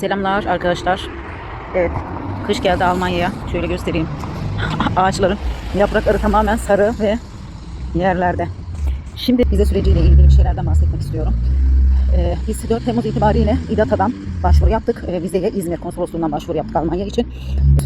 Selamlar arkadaşlar. Evet, kış geldi Almanya'ya. Şöyle göstereyim. Ağaçların yaprakları tamamen sarı ve yerlerde. Şimdi vize süreciyle ilgili bir şeylerden bahsetmek istiyorum. Ee, biz 4 Temmuz itibariyle İDATA'dan başvuru yaptık. Ee, vizeye İzmir konsolosluğundan başvuru yaptık Almanya için.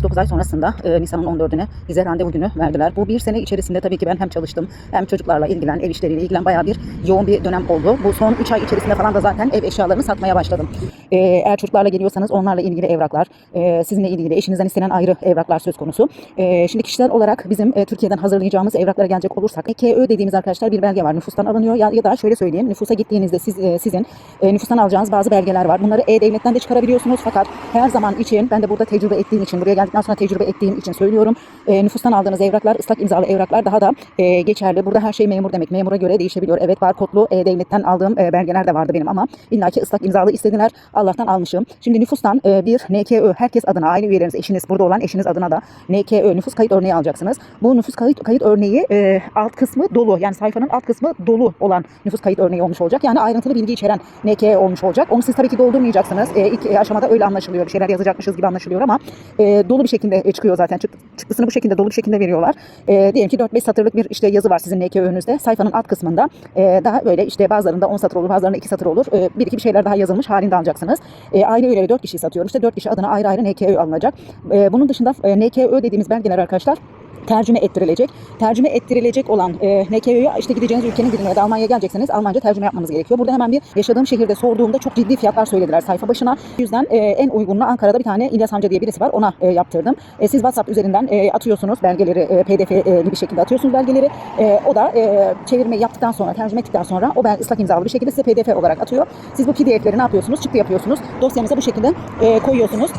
9 ay sonrasında e, Nisan'ın 14'üne bize randevu günü verdiler. Bu bir sene içerisinde tabii ki ben hem çalıştım hem çocuklarla ilgilen, ev işleriyle ilgilen bayağı bir yoğun bir dönem oldu. Bu son 3 ay içerisinde falan da zaten ev eşyalarını satmaya başladım. Ee, eğer çocuklarla geliyorsanız onlarla ilgili evraklar, e, sizinle ilgili eşinizden istenen ayrı evraklar söz konusu. E, şimdi kişisel olarak bizim e, Türkiye'den hazırlayacağımız evraklara gelecek olursak KÖ dediğimiz arkadaşlar bir belge var. Nüfustan alınıyor ya, ya da şöyle söyleyeyim nüfusa gittiğinizde siz, e, sizin e, nüfustan alacağınız bazı belgeler var. Bunları E-Devlet'ten de çıkarabiliyorsunuz fakat her zaman için ben de burada tecrübe ettiğim için buraya geldikten sonra tecrübe ettiğim için söylüyorum. E, nüfustan aldığınız evraklar ıslak imzalı evraklar daha da e, geçerli. Burada her şey memur demek. Memura göre değişebiliyor. Evet barkodlu E-Devlet'ten aldığım e, belgeler de vardı benim ama illaki ıslak imzalı istediler. Allah'tan almışım. Şimdi nüfustan e, bir NKÖ herkes adına aile üyeleriniz eşiniz burada olan eşiniz adına da NKÖ nüfus kayıt örneği alacaksınız. Bu nüfus kayıt kayıt örneği e, alt kısmı dolu. Yani sayfanın alt kısmı dolu olan nüfus kayıt örneği olmuş olacak. Yani ayrıntılı bilgi içeren NKÖ olmuş olacak. Onu siz tabii ki doldurmayacaksınız. E, ilk aşamada öyle anlaşılıyor. Bir şeyler yazacakmışız gibi anlaşılıyor ama e, dolu bir şekilde e, çıkıyor zaten. Çık, çıktısını bu şekilde dolu bir şekilde veriyorlar. E, diyelim ki 4-5 satırlık bir işte yazı var sizin NKÖ'nüzde. Sayfanın alt kısmında e, daha böyle işte bazılarında 10 satır olur, bazılarında 2 satır olur. E, bir iki bir şeyler daha yazılmış halinde alacaksınız. E, aile üyeleri 4 kişi satıyorum. İşte 4 kişi adına ayrı ayrı NKÖ alınacak. E, bunun dışında e, NKÖ dediğimiz belgeler arkadaşlar tercüme ettirilecek. Tercüme ettirilecek olan e, NKÖ'ye işte gideceğiniz ülkenin diline ya da Almanya'ya gelecekseniz Almanca tercüme yapmanız gerekiyor. Burada hemen bir yaşadığım şehirde sorduğumda çok ciddi fiyatlar söylediler sayfa başına. O yüzden e, en uygununu Ankara'da bir tane İlyas Amca diye birisi var. Ona e, yaptırdım. E, siz WhatsApp üzerinden e, atıyorsunuz belgeleri e, PDF e, gibi şekilde atıyorsunuz belgeleri. E, o da e, çevirme yaptıktan sonra, tercüme ettikten sonra o ben ıslak imzalı bir şekilde size PDF olarak atıyor. Siz bu PDF'leri ne yapıyorsunuz? Çıktı yapıyorsunuz. Dosyanıza bu şekilde e, koyuyorsunuz.